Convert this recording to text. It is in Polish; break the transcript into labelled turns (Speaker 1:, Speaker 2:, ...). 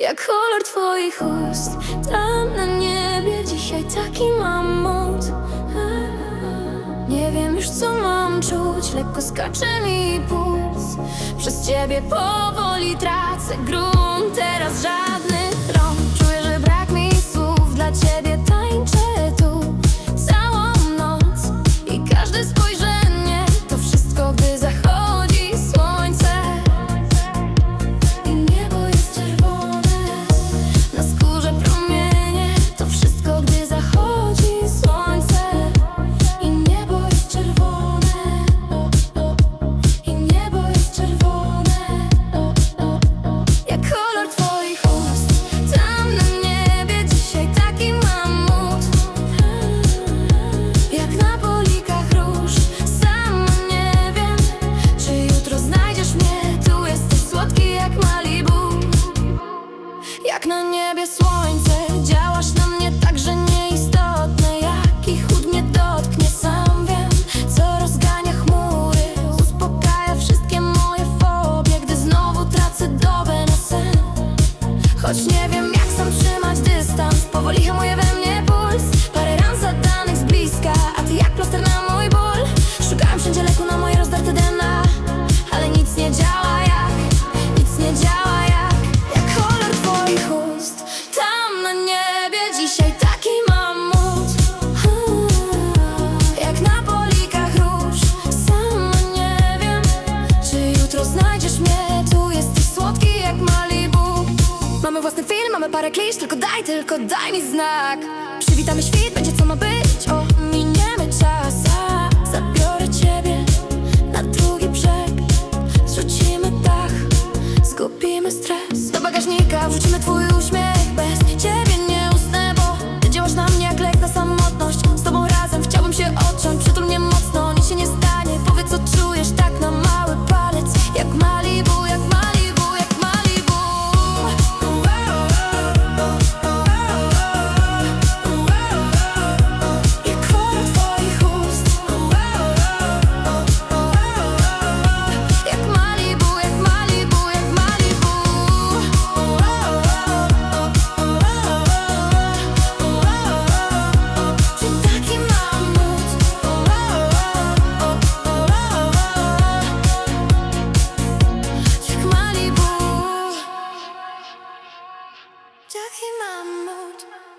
Speaker 1: Jak kolor twoich ust Tam na niebie dzisiaj taki mam mód Nie wiem już co mam czuć Lekko skacze mi puls. Przez ciebie powoli tracę grunt Teraz żadnych Choć nie wiem, jak sam trzymać dystans. Powoli hamuje we mnie puls. Parę ran zadanych z bliska A ty jak plaster na mój ból? Szukałem wszędzie leku na moje rozdarte DNA Ale nic nie działa jak Nic nie działa jak Jak kolor twoich ust. Tam na niebie dzisiaj taki mam mód Jak na polikach róż. Sama nie wiem Czy jutro znajdziesz mnie Mamy własny film, mamy parę klisz Tylko daj, tylko daj mi znak. Przywitamy świt, będzie co ma być. O, miniemy czas a, Zabiorę ciebie na drugi brzeg. Zrzucimy dach Zgubimy stres. Do bagażnika wrzucimy twój uśmiech Jackie Mahmood.